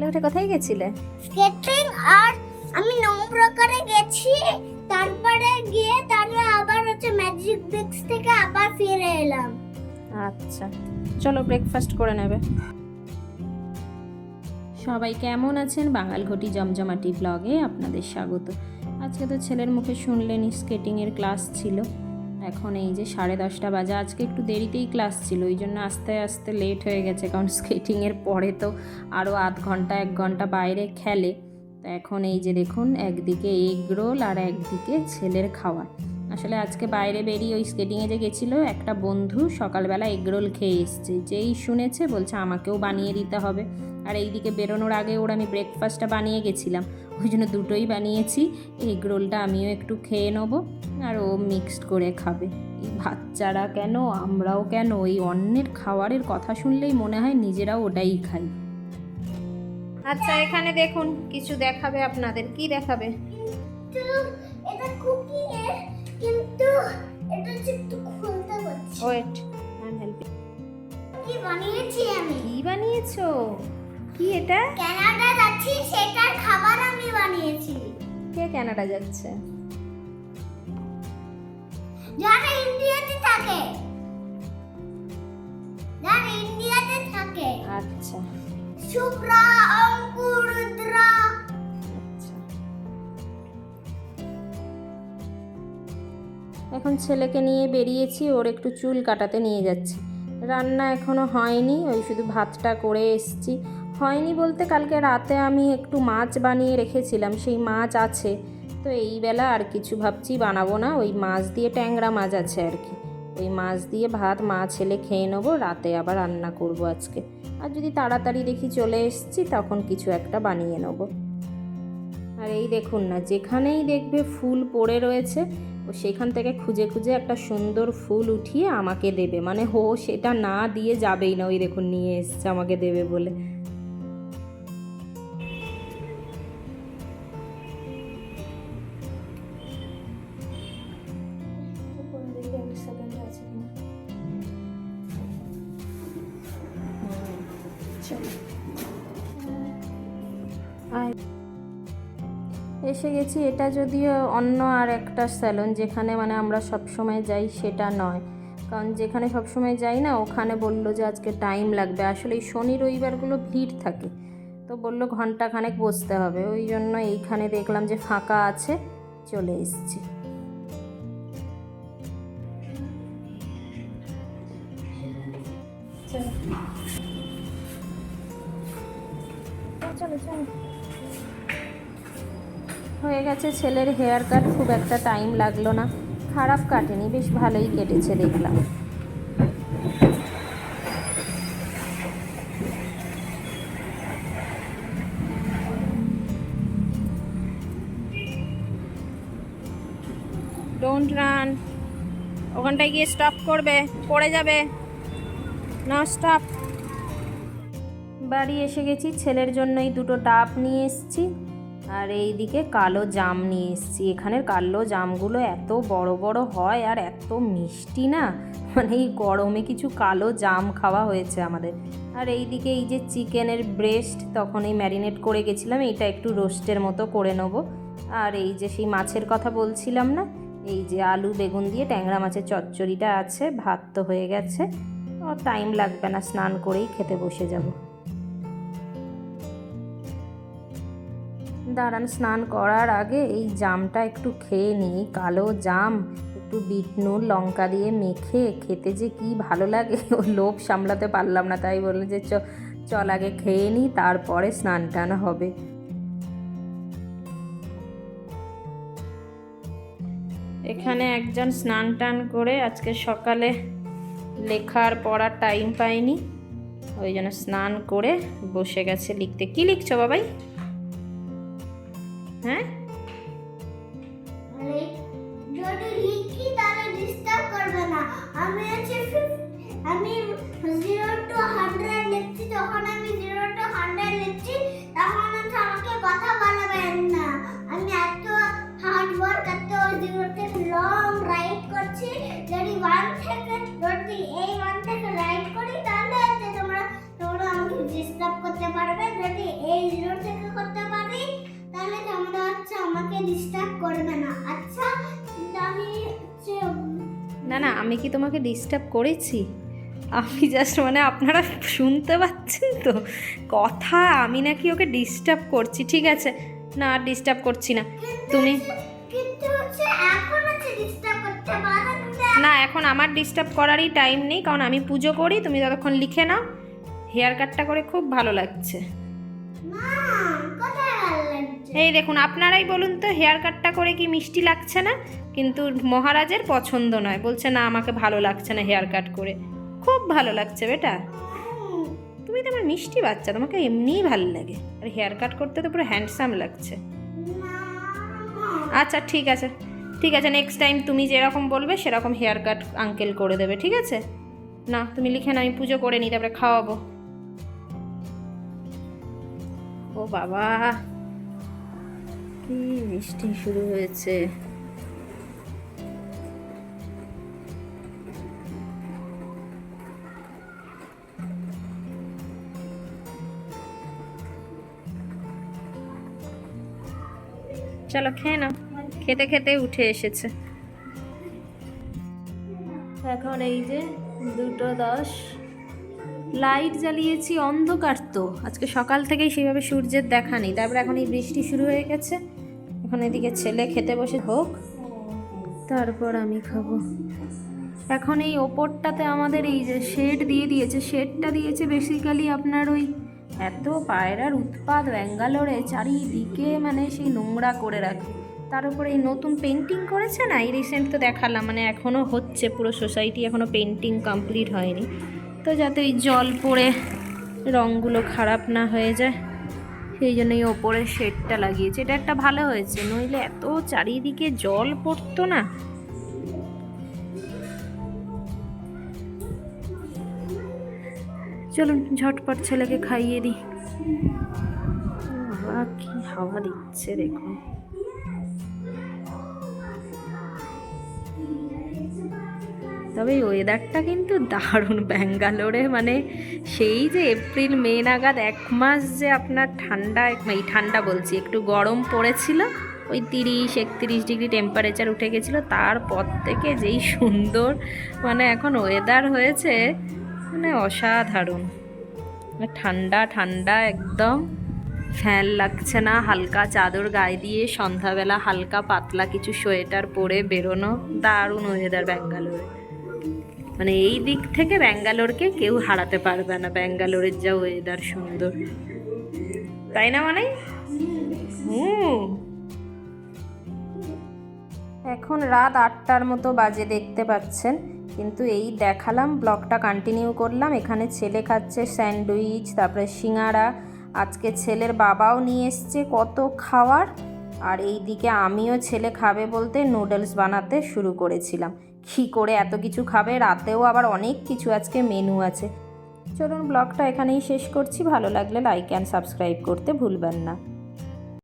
সকালে উঠে কোথায় গেছিলে? স্কেটিং আর আমি নবপ্রকারে গেছি তারপরে গিয়ে তারপরে আবার হচ্ছে ম্যাজিক ব্রিক্স থেকে আবার ফিরে এলাম। আচ্ছা চলো ব্রেকফাস্ট করে নেবে। সবাই কেমন আছেন? বাঙাল ঘটি জমজমাটি ব্লগে আপনাদের স্বাগত। আজকে তো ছেলের মুখে শুনলেনই স্কেটিংয়ের ক্লাস ছিল। এখন এই যে সাড়ে দশটা বাজে, আজকে একটু দেরিতেই ক্লাস ছিল, ওই জন্য আস্তে আস্তে লেট হয়ে গেছে, কারণ স্কেটিংয়ের পরে তো আরও আধ ঘণ্টা, এক ঘণ্টা বাইরে খেলে। তো এখন এই যে দেখুন, একদিকে এগ রোল আর একদিকে ছেলের খাওয়া। আসলে আজকে বাইরে বেরিয়ে ওই স্কেটিংয়ে যে গেছিল একটা বন্ধু সকালবেলা এগরোল খেয়ে এসছে। যেই শুনেছে বলছে আমাকেও বানিয়ে দিতে হবে। আর এইদিকে বেরোনোর আগে ওর আমি ব্রেকফাস্টটা বানিয়ে গেছিলাম। ওই জন্য দুটোই বানিয়েছি। এগরোলটা আমিও একটু খেয়ে নেব। আর ও মিক্সড করে খাবে। এই বাচ্চারা কেন আমরাও কেন? এই অন্যের খাবারের কথা শুনলেই মনে হয় নিজেরাও ওটাই খাই আচ্ছা এখানে দেখুন কিছু দেখাবে আপনাদের। কি দেখাবে? এটা কুকি কিন্তু এটা হচ্ছে একটু খুলতে হচ্ছে ওয়েট আই হেল্পিং কি বানিয়েছি আমি? কি বানিয়েছো? কি এটা? কানাডা যাচ্ছি সেটার খাবার আমি বানিয়েছি। কে কানাডা যাচ্ছে? যারা ইন্ডিয়াতে থাকে। যারা ইন্ডিয়াতে থাকে। আচ্ছা। শুভ্রা অঙ্কুর রুদ্রা। এখন ছেলেকে নিয়ে বেরিয়েছি, ওর একটু চুল কাটাতে নিয়ে যাচ্ছি। রান্না এখনও হয়নি, ওই শুধু ভাতটা করে এসছি। হয়নি বলতে কালকে রাতে আমি একটু মাছ বানিয়ে রেখেছিলাম, সেই মাছ আছে। তো এই বেলা আর কিছু ভাবছি বানাবো না, ওই মাছ দিয়ে ট্যাংরা মাছ আছে আর কি। ওই মাছ দিয়ে ভাত মা ছেলে খেয়ে নেব, রাতে আবার রান্না করব আজকে। আর যদি তাড়াতাড়ি দেখি চলে এসছি, তখন কিছু একটা বানিয়ে নেব। আর এই দেখুন না যেখানেই দেখবে ফুল পড়ে রয়েছে ও সেখান থেকে খুঁজে খুঁজে একটা সুন্দর ফুল উঠিয়ে আমাকে দেবে। মানে হো সেটা না দিয়ে যাবেই না ওই দেখুন নিয়ে এসছে আমাকে দেবে বলে। আয় এসে গেছি, এটা যদিও অন্য আর একটা স্যালন যেখানে মানে আমরা সব সময় যাই সেটা নয়। কারণ যেখানে সব সময় যাই না, ওখানে বলল যে আজকে টাইম লাগবে। আসলে এই শনি রবিবারগুলো ভিড় থাকে, তো বলল ঘণ্টা খানেক বসতে হবে। ওই জন্য এইখানে দেখলাম যে ফাঁকা আছে, চলে এসছি। চলো চলো। হয়ে গেছে ছেলের হেয়ার কাট খুব একটা টাইম লাগল না। খারাপ কাটেনি বেশ ভালোই কেটেছে দেখলাম। ডোন্ট রান ওখানটায় গিয়ে স্টপ করবে পড়ে যাবে। না স্টপ বাড়ি এসে গেছি ছেলের জন্যই দুটো ডাব নিয়ে এসেছি। আর এইদিকে কালো জাম নিয়ে এসেছি। এখানের কালো জামগুলো এত বড় বড় হয় আর এত মিষ্টি না? মানে এই গরমে কিছু কালো জাম খাওয়া হয়েছে আমাদের। আর এইদিকে এই যে চিকেনের ব্রেস্ট, তখন এই ম্যারিনেট করে গেছিলাম, এইটা একটু রোস্টের মতো করে নেব। আর এই যে সেই মাছের কথা বলছিলাম না, এই যে আলু, বেগুন দিয়ে ট্যাংরা মাছের চচ্চড়িটা আছে, ভাত তো হয়ে গেছে। টাইম লাগবে না, স্নান করেই খেতে বসে যাব। দাঁড়ান, স্নান করার আগে এই জামটা একটু খেয়ে নিই। কালো জাম, একটু বিট নুন, লঙ্কা দিয়ে মেখে খেতে যে কি ভালো লাগে ও লোভ সামলাতে পারলাম না। তাই বলল যে চল আগে খেয়ে নিই, তারপরে স্নান টান হবে। এখানে একজন স্নান টান করে আজকে সকালে লেখার পড়ার টাইম পাইনি। ওই জন্য স্নান করে বসে গেছে লিখতে। কি লিখছো বাবাই? হ্যাঁ? যদি লিখি তাহলে ডিস্টার্ব করবে না। আমি হচ্ছে আমি জিরো টু হান্ড্রেড লিখছি, যখন আমি জিরো টু হান্ড্রেড লিখছি, তখন আমাকে কথা বাচ্চা আমাকে ডিস্টার্ব করবে না। আচ্ছা আমি না না আমি কি তোমাকে ডিস্টার্ব করেছি? আমি জাস্ট মানে আপনারা শুনতে পাচ্ছেন তো? কথা আমি নাকি ওকে ডিস্টার্ব করছি ঠিক আছে? না আর ডিস্টার্ব করছি না। তুমি? না এখন আমার ডিস্টার্ব করারই টাইম নেই কারণ আমি পুজো করি তুমি ততক্ষণ লিখে নাও। হেয়ার কাটটা করে খুব ভালো লাগছে। মা এই দেখুন, আপনারাই বলুন তো হেয়ার কাটটা করে কি মিষ্টি লাগছে না? কিন্তু মহারাজের পছন্দ নয়। বলছে, না, আমাকে ভালো লাগছে না হেয়ার কাট করে। খুব ভালো লাগছে বেটা। তুমি তো আমার মিষ্টি বাচ্চা, তোমাকে এমনিই ভালো লাগে। আর হেয়ার কাট করতে তো পুরো হ্যান্ডসাম লাগছে। আচ্ছা ঠিক আছে। ঠিক আছে নেক্সট টাইম তুমি যেরকম বলবে, সেরকম হেয়ার কাট আঙ্কেল করে দেবে, ঠিক আছে? না, তুমি লিখে না আমি পুজো করে নিই, তারপরে খাওয়াবো। ও বাবা! কি মিষ্টি শুরু হয়েছে। চলো খেয়ে নাও। খেতে খেতে উঠে এসেছে। এখন এই যে দুটো দশ। লাইট জ্বালিয়েছি অন্ধকার তো। আজকে সকাল থেকেই সেইভাবে সূর্যের দেখা নেই। তারপরে এখন এই বৃষ্টি শুরু হয়ে গেছে। এখন এদিকে ছেলে খেতে বসে হোক। তারপর আমি খাব। এখন এই ওপরটাতে আমাদের এই যে শেড দিয়ে দিয়েছে, শেডটা দিয়েছে বেসিক্যালি আপনার ওই এত পায়রার উৎপাদ ব্যাঙ্গালোরে চারিদিকে মানে সেই নোংরা করে রাখে। তার উপরে এই নতুন পেন্টিং করেছে না? এই রিসেন্ট তো দেখালাম মানে এখনও হচ্ছে পুরো সোসাইটি এখনও পেন্টিং কমপ্লিট হয়নি। তো যাতে ওই জল পড়ে রঙগুলো খারাপ না হয়ে যায়। সেই জন্য এই ওপরে শেডটা লাগিয়েছে। এটা একটা ভালো হয়েছে, নইলে এত চারিদিকে জল পড়তো না। চলুন, ঝটপট ছেলেকে খাইয়ে দিই। কি হাওয়া দিচ্ছে, দেখুন। তবে এই ওয়েদারটা কিন্তু দারুণ ব্যাঙ্গালোরে। মানে সেই যে এপ্রিল, মে নাগাদ এক মাস যে আপনার ঠান্ডা, এই ঠান্ডা বলছি, একটু গরম পড়েছিল, ওই তিরিশ, একত্রিশ ডিগ্রি টেম্পারেচার উঠে গেছিল, তারপর থেকে যেই সুন্দর মানে এখন ওয়েদার হয়েছে মানে অসাধারণ। ঠান্ডা ঠান্ডা একদম, ফ্যান লাগছে না, হালকা চাদর গায়ে দিয়ে সন্ধ্যাবেলা হালকা পাতলা কিছু সোয়েটার পরে বেরোনো, দারুণ ওয়েদার ব্যাঙ্গালোরে। মানে এই দিক থেকে ব্যাঙ্গালোরকে কেউ হারাতে পারবে না, ব্যাঙ্গালোরের যা ওয়েদার সুন্দর। তাই না মানে হুম। এখন রাত আটটার মতো বাজে দেখতে পাচ্ছেন, কিন্তু এই দেখালাম ব্লগটা কন্টিনিউ করলাম। এখানে ছেলে খাচ্ছে স্যান্ডউইচ, তারপরে সিঙ্গারা। আজকে ছেলের বাবাও নিয়ে এসছে কত খাওয়ার। আর এই দিকে আমিও ছেলে খাবে বলতে নুডলস বানাতে শুরু করেছিলাম। কী করে এত কিছু খাবে? রাতেও আবার অনেক কিছু আজকে মেনু আছে। চলুন ব্লগটা এখানেই শেষ করছি। ভালো লাগলে লাইক অ্যান্ড সাবস্ক্রাইব করতে ভুলবেন না।